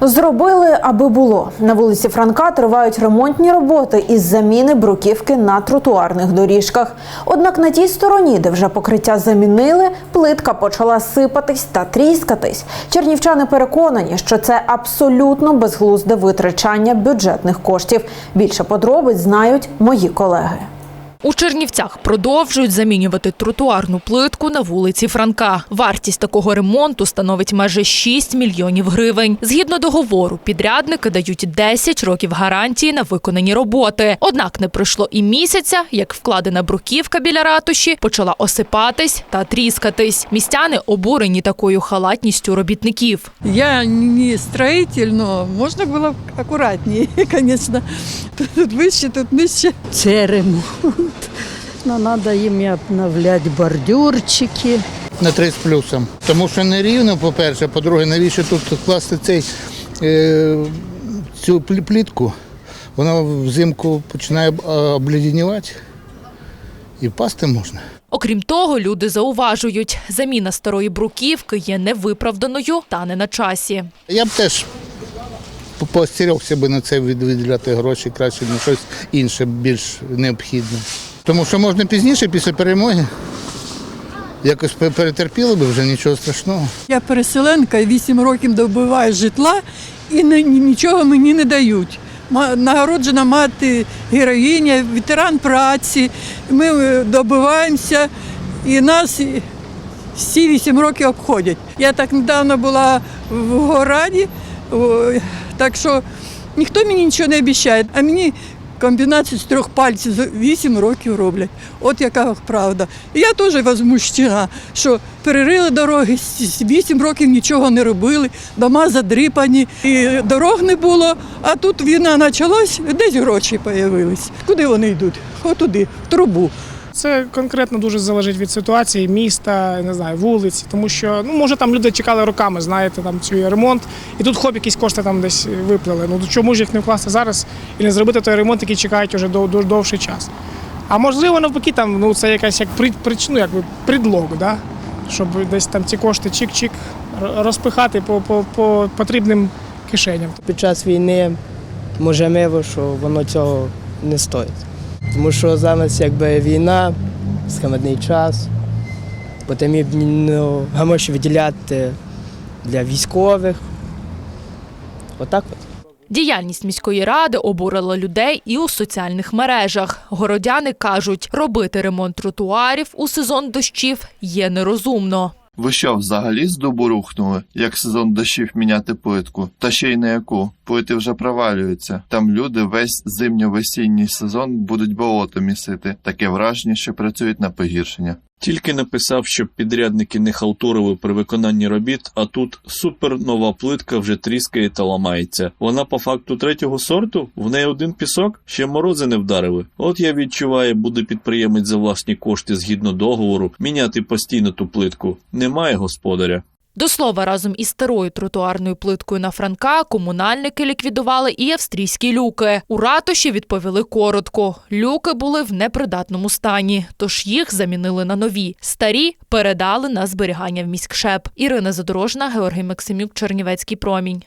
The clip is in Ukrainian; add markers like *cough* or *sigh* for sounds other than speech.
Зробили, аби було. На вулиці Франка тривають ремонтні роботи із заміни бруківки на тротуарних доріжках. Однак на тій стороні, де вже покриття замінили, плитка почала сипатись та тріскатись. Чернівчани переконані, що це абсолютно безглузде витрачання бюджетних коштів. Більше подробиць знають мої колеги. У Чернівцях продовжують замінювати тротуарну плитку на вулиці Франка. Вартість такого ремонту становить майже 6 мільйонів гривень. Згідно договору, підрядники дають 10 років гарантії на виконані роботи. Однак не пройшло і місяця, як вкладена бруківка біля ратуші почала осипатись та тріскатись. Містяни обурені такою халатністю робітників. Я не строитель, но можно было аккуратнее, *laughs* конечно. Тут выше, тут нижче. Це ремонт. Ну, треба їм обновляти бордюрчики. на 3 з плюсом. Тому що не рівно, по-перше, по-друге, навіщо тут класти цей, е, цю плітку? Вона взимку починає е, обледенівати і впасти можна. Окрім того, люди зауважують, заміна старої бруківки є невиправданою та не на часі. Я б теж по- поостерігся би на це від- виділяти гроші краще на щось інше, більш необхідне. Тому що можна пізніше, після перемоги, якось пе- перетерпіли би вже нічого страшного. Я переселенка, 8 років добиваю житла і нічого мені не дають. Нагороджена мати героїня, ветеран праці. Ми е, добиваємося і нас всі 8 років обходять. Я так недавно була в Гораді, так що ніхто мені нічого не обіцяє, а мені комбінацію з трьох пальців за 8 років роблять. От яка правда. І я теж возмущена, що перерили дороги, вісім 8 років нічого не робили, дома задрипані, і дорог не було. А тут війна почалась, десь гроші з'явились. Куди вони йдуть? Отуди, в трубу. Це конкретно дуже залежить від ситуації міста, не знаю, вулиць, тому що ну може там люди чекали роками, знаєте, там цей ремонт, і тут хоп, якісь кошти там десь виплили. Ну чому ж їх не вкласти зараз і не зробити той ремонт, який чекають уже дов, дов- довший час. А можливо, навпаки, там ну це якась як при, прич- ну, якби предлог, да? щоб десь там ці кошти чик-чик розпихати по, по, по потрібним кишеням. під час війни можливо, що воно цього не стоїть. Тому що зараз якби війна, складний час, потрібно гроші виділяти для військових. Отак от. Діяльність міської ради обурила людей і у соціальних мережах. Городяни кажуть, робити ремонт тротуарів у сезон дощів є нерозумно. Ви що, взагалі з дубу рухнули, як сезон дощів міняти плитку? Та ще й на яку? Плити вже провалюються. Там люди весь зимньо-весінній сезон будуть болото місити. Таке враження, що працюють на погіршення. Тільки написав, щоб підрядники не халтурили при виконанні робіт, а тут супер нова плитка вже тріскає та ламається. Вона по факту третього сорту, в неї один пісок, ще морози не вдарили. От я відчуваю, буде підприємець за власні кошти згідно договору міняти постійно ту плитку. Немає господаря. До слова, разом із старою тротуарною плиткою на Франка комунальники ліквідували і австрійські люки. У ратуші відповіли коротко. Люки були в непридатному стані, тож їх замінили на нові. Старі передали на зберігання в міськшеп. Ірина Задорожна, Георгій Максимюк, Чернівецький промінь.